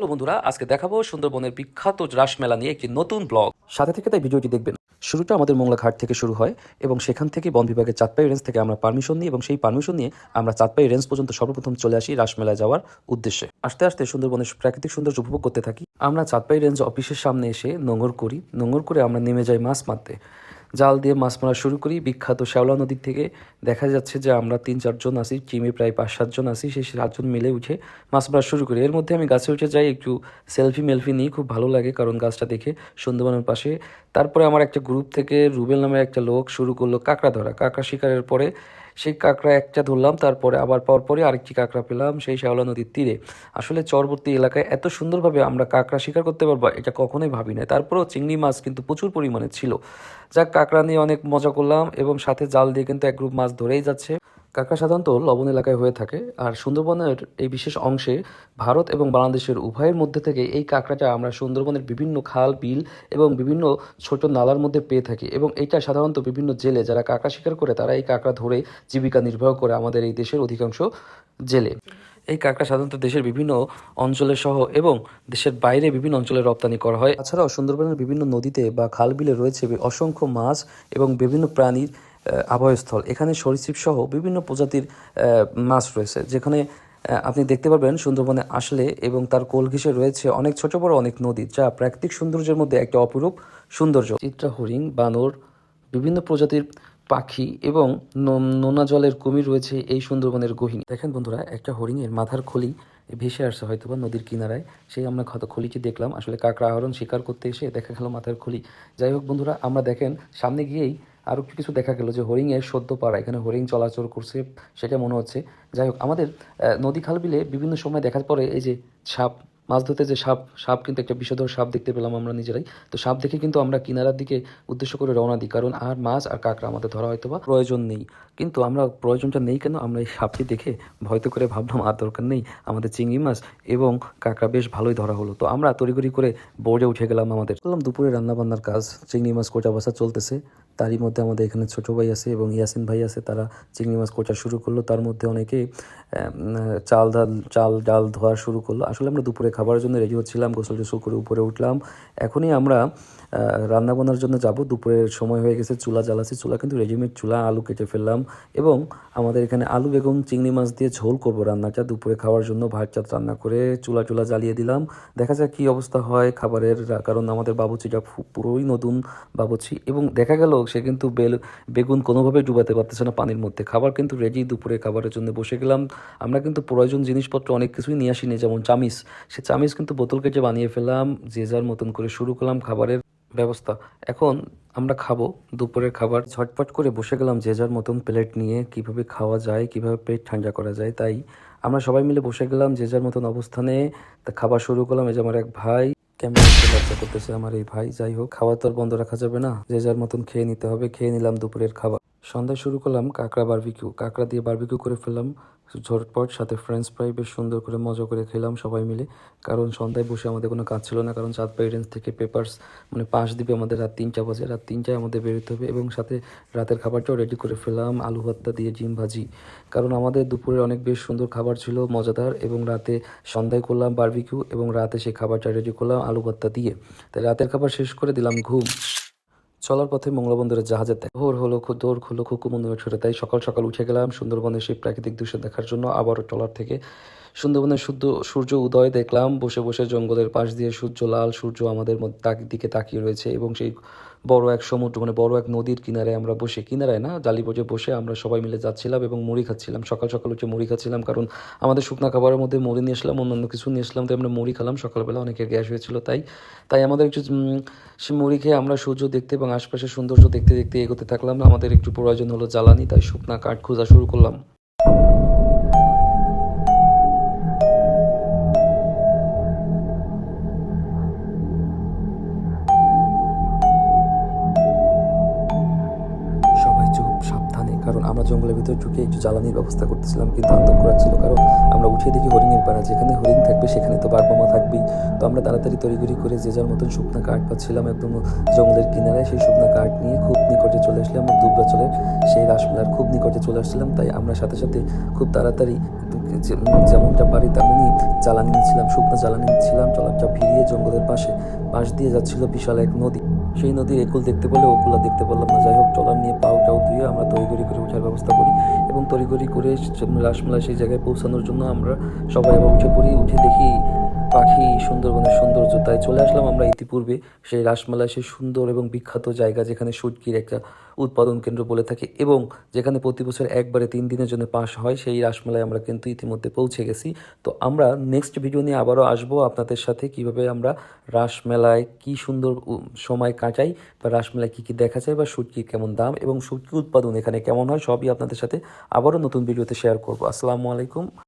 Hello বন্ধুরা, আজকে দেখাবো সুন্দরবনের বিখ্যাত রাস মেলা নিয়ে একটি নতুন ব্লগ। সাথে থেকে তাই ভিডিওটি দেখবেন। শুরুটা আমাদের মোংলা ঘাট থেকে শুরু হয় এবং সেখান থেকে বন বিভাগের চাঁদপাই রেঞ্জ থেকে আমরা পারমিশন নিই এবং সেই পারমিশন নিয়ে আমরা চাঁদপাই রেঞ্জ পর্যন্ত সর্বপ্রথম চলে আসি রাসমেলায় যাওয়ার উদ্দেশ্যে। আস্তে আস্তে সুন্দরবনের প্রাকৃতিক সৌন্দর্য উপভোগ করতে থাকি। আমরা চাঁদপাই রেঞ্জ অফিসের সামনে এসে নোঙর করি। নোঙর করে আমরা নেমে যাই মাছ মারতে। জাল দিয়ে মাছ মারা শুরু করি। বিখ্যাত শ্যাওলা নদীর থেকে দেখা যাচ্ছে যে আমরা তিন, চারজন আসি টিমে প্রায় পাঁচ, সাতজন আসি সেই সাতজন মিলে উঠে মাছ মারা শুরু করি। এর মধ্যে আমি গাছে উঠে যাই, একটু সেলফি মেলফি নিই, খুব ভালো লাগে কারণ গাছটা দেখে সুন্দরবনের পাশে। তারপরে আমার একটা গ্রুপ থেকে রুবেল নামে একটা লোক শুরু করল কাঁকড়া ধরা কাঁকড়া শিকারের পরে সেই কাঁকড়া একটা ধরলাম, তারপরে আবার পর পরে আরেকটি কাঁকড়া পেলাম সেই শ্যাওলা নদীর তীরে। আসলে চরবর্তী এলাকায় এত সুন্দরভাবে আমরা কাঁকড়া শিকার করতে পারব, এটা কখনোই ভাবি না। তারপরেও চিংড়ি মাছ কিন্তু প্রচুর পরিমাণে ছিল। যাক, কাঁকড়া নিয়ে অনেক মজা করলাম এবং সাথে জাল দিয়ে কিন্তু এক গ্রুপ মাছ ধরেই যাচ্ছে। কাঁকড়া সাধারণত লবণ এলাকায় হয়ে থাকে, আর সুন্দরবনের এই বিশেষ অংশে ভারত এবং বাংলাদেশের উভয়ের মধ্যে থেকে এই কাঁকড়াটা আমরা সুন্দরবনের বিভিন্ন খাল, বিল এবং বিভিন্ন ছোট নালার মধ্যে পেয়ে থাকি এবং এটা সাধারণত বিভিন্ন জেলে যারা কাঁকড়া শিকার করে তারা এই কাঁকড়া ধরে জীবিকা নির্বাহ করে আমাদের এই দেশের অধিকাংশ জেলে। এই কাঁকড়া সাধারণত দেশের বিভিন্ন অঞ্চলে সহ এবং দেশের বাইরে বিভিন্ন অঞ্চলে রপ্তানি করা হয়। তাছাড়াও সুন্দরবনের বিভিন্ন নদীতে বা খাল বিলে রয়েছে অসংখ্য মাছ এবং বিভিন্ন প্রাণীর আহ, আবাসস্থল এখানে সরীসৃপ সহ বিভিন্ন প্রজাতির মাছ রয়েছে। যেখানে আপনি দেখতে পারবেন সুন্দরবনে আসলে এবং তার কোল ঘেঁষে রয়েছে অনেক ছোট বড় অনেক নদী যা প্রাকৃতিক সৌন্দর্যের মধ্যে একটা অপরূপ সৌন্দর্য। চিত্রা হরিণ বানর বিভিন্ন প্রজাতির পাখি এবং নোনা জলের কুমির রয়েছে এই সুন্দরবনের গহিনী। দেখেন বন্ধুরা একটা হরিণের মাথার খলি ভেসে আসছে হয়তো বা নদীর কিনারায়। সেই আমরা ক্ষত খলিটি দেখলাম। আসলে কাঁকড়া আহরণ শিকার করতে এসে দেখা গেল মাথার খলি। যাই হোক বন্ধুরা আমরা দেখেন সামনে গিয়েই আরও কিছু দেখা গেল যে হরিংয়ের সদ্য পাড়া এখানে হরিং চলাচল করছে, সেটা মনে হচ্ছে। যাই হোক, আমাদের নদী খাল বিলে বিভিন্ন সময় দেখার পরে এই যে সাপ, মাছ ধরতে যে সাপ সাপ কিন্তু একটা বিষধর সাপ দেখতে পেলাম আমরা নিজেরাই। তো সাপ দেখে কিন্তু আমরা কিনারার দিকে উদ্দেশ্য করে রওনা দিই, কারণ আর মাছ আর কাঁকড়া আমাদের ধরা হয়তো বা প্রয়োজন নেই। কিন্তু আমরা প্রয়োজনটা নেই কেন? আমরা এই সাপটি দেখে ভয়তো করে ভাবলাম, আর দরকার নেই, আমাদের চিংড়ি মাছ এবং কাঁকড়া বেশ ভালোই ধরা হলো। তো আমরা তড়িঘড়ি করে বোর্ডে উঠে গেলাম আমাদের। বললাম, দুপুরে রান্নাবান্নার কাজ, চিংড়ি মাছ কোটা বসা চলতেছে। তারই মধ্যে আমাদের এখানে ছোট ভাই আছে এবং ইয়াসিন ভাই আছে, তারা চিংড়ি মাছ কোচা শুরু করল। তার মধ্যে অনেকে চাল ডাল চাল, ডাল ধোয়া শুরু করল। আসলে আমরা দুপুরে খাবারের জন্য রেডি হচ্ছিলাম, গোসল টোসল করে উপরে উঠলাম। এখনই আমরা রান্না বান্নার জন্য যাব। দুপুরের সময় হয়ে গেছে, চুলা জ্বালাচ্ছি চুলা কিন্তু রেডিমেড চুলা, আলু কেটে ফেললাম এবং আমাদের এখানে আলু, বেগুন, চিংড়ি মাছ দিয়ে ঝোল করব রান্নাটা। দুপুরে খাওয়ার জন্য ভাত চাত রান্না করে চুলা চুলা জ্বালিয়ে দিলাম। দেখা যাক কী অবস্থা হয় খাবারের, কারণ আমাদের বাবুচিটা পুরোই নতুন বাবুচি। এবং দেখা গেল সে কিন্তু বেল, বেগুন কোনোভাবেই ডুবাতে পারতেছে না পানির মধ্যে। খাবার কিন্তু রেডি দুপুরে খাবারের জন্য বসে গেলাম। আমরা কিন্তু প্রয়োজন জিনিসপত্র অনেক কিছুই নিয়ে আসিনি, যেমন চামিচ। সে চামিচ কিন্তু বোতল কেটে বানিয়ে ফেলাম যে যার মতন করে শুরু করলাম খাবারের ব্যবস্থা। এখন আমরা খাব দুপুরের খাবার। ঝটপট করে বসে গেলাম যে যার মতন প্লেট নিয়ে, কীভাবে খাওয়া যায়, কীভাবে পেট ঠান্ডা করা যায়, তাই আমরা সবাই মিলে বসে গেলাম যে যার মতন অবস্থানে। তা খাবার শুরু করলাম এই যে আমার এক ভাই। কেমন লজ্জা করতেছে আমার এই ভাই। যাই হোক, খাওয়া তো আর বন্ধ রাখা যাবে না। যে যার মতন খেয়ে নিতে হবে। খেয়ে নিলাম দুপুরের খাবার। সন্ধ্যায় শুরু করলাম কাঁকড়া বারবিকিউ কাঁকড়া দিয়ে বারবিকিউ করে ফেললাম, ঝটপট, সাথে ফ্রেঞ্চ ফ্রাই বেশ সুন্দর করে মজা করে খেলাম সবাই মিলে। কারণ সন্ধ্যায় বসে আমাদের কোনো কাজ ছিল না, কারণ চাঁদপাই রেঞ্জ থেকে পেপার্স মানে পাশ দিবে আমাদের রাত তিনটা বাজে। রাত তিনটায় আমাদের বেরোতে হবে এবং সাথে রাতের খাবারটাও রেডি করে ফেলাম আলু ভর্তা দিয়ে ডিম ভাজি। কারণ আমাদের দুপুরে অনেক বেশ সুন্দর খাবার ছিল, মজাদার এবং রাতে সন্ধ্যায় করলাম বারবিকিউ এবং রাতে সেই খাবারটা রেডি করলাম আলু ভর্তা দিয়ে। তাই রাতের খাবার শেষ করে দিলাম ঘুম। চলার পথে মঙ্গলবন্দরের জাহাজে দেখা ভোর হলো দোর হলো খুলো খুকু মন্দিরে ছুটে তাই সকাল সকাল উঠে গেলাম সুন্দরবনের সেই প্রাকৃতিক দৃশ্য দেখার জন্য। আবারও ট্রলার থেকে সুন্দরবনের শুদ্ধ সূর্য উদয় দেখলাম। বসে বসে জঙ্গলের পাশ দিয়ে সূর্য লাল, সূর্য আমাদের দিকে তাকিয়ে রয়েছে এবং সেই বড় এক সমুদ্র মানে বড় এক নদীর কিনারে আমরা বসে, কিনারায় না জালিপোজে বসে আমরা সবাই মিলে যাচ্ছিলাম এবং মুড়ি খাচ্ছিলাম। সকাল সকাল হচ্ছে মুড়ি খাচ্ছিলাম কারণ আমাদের শুকনা খাবারের মধ্যে মুড়ি নিয়ে আসলাম, অন্যান্য কিছু নিয়ে আসলাম তাই আমরা মুড়ি খেলাম। সকালবেলা অনেকের গ্যাস হয়েছিল তাই তাই আমাদের একটু সে মুড়ি খেয়ে আমরা সূর্য দেখতে এবং আশপাশের সৌন্দর্য দেখতে দেখতে এগোতে থাকলাম। আমাদের একটু প্রয়োজন হলো জ্বালানি, তাই শুকনা কাঠ খোঁজা শুরু করলাম। কারণ আমরা জঙ্গলের ভিতরে ঢুকে একটু জ্বালানির ব্যবস্থা করতেছিলাম, কিন্তু আতঙ্ক রাখছিল কারণ আমরা উঠে দেখি হরিণের পাড়া যেখানে হরিণ থাকবে সেখানে তো বাঘমামা থাকবেই। তো আমরা তাড়াতাড়ি তড়িঘড়ি করে যে যার মতন শুকনা কাঠ পাচ্ছিলাম একদম জঙ্গলের কিনারায়, সেই শুকনা কাঠ নিয়ে খুব নিকটে চলে আসলাম দুবরাচলের সেই রাসমেলার খুব নিকটে চলে আসছিলাম। তাই আমরা সাথে সাথে খুব তাড়াতাড়ি যেমনটা পারি তেমনই জ্বালানি নিচ্ছিলাম, শুকনো জ্বালানি নিচ্ছিলাম ট্রলারটা ভিড়িয়ে জঙ্গলের পাশে, পাশ দিয়ে যাচ্ছিল বিশাল এক নদী। সেই নদীর একুল দেখতে পেলে, ওকুলা দেখতে পারলাম না। যাই হোক, ট্রলার নিয়ে পাও টাও ধুয়ে আমরা তড়িঘড়ি করে ওঠার ব্যবস্থা করি এবং তড়িঘড়ি করে রাসমেলা সেই জায়গায় পৌঁছানোর জন্য আমরা সবাই আবার উঠে পড়ি। উঠে দেখি পাখি, সুন্দরবনের সৌন্দর্য, তাই চলে আসলাম আমরা ইতিপূর্বে সেই রাসমেলায় সেই সুন্দর এবং বিখ্যাত জায়গা যেখানে সুটকির একটা উৎপাদন কেন্দ্র বলে থাকে এবং যেখানে প্রতি বছর একবারে তিন দিনের জন্য পাস হয়, সেই রাসমেলায় আমরা কিন্তু ইতিমধ্যে পৌঁছে গেছি। তো আমরা নেক্সট ভিডিও নিয়ে আবারও আসব আপনাদের সাথে, কীভাবে আমরা রাসমেলায় কি সুন্দর সময় কাটাই বা রাসমেলায় কী কী দেখা যায় বা সুটকির কেমন দাম এবং সুটকি উৎপাদন এখানে কেমন হয়, সবই আপনাদের সাথে আবারও নতুন ভিডিওতে শেয়ার করব। আসসালামু আলাইকুম।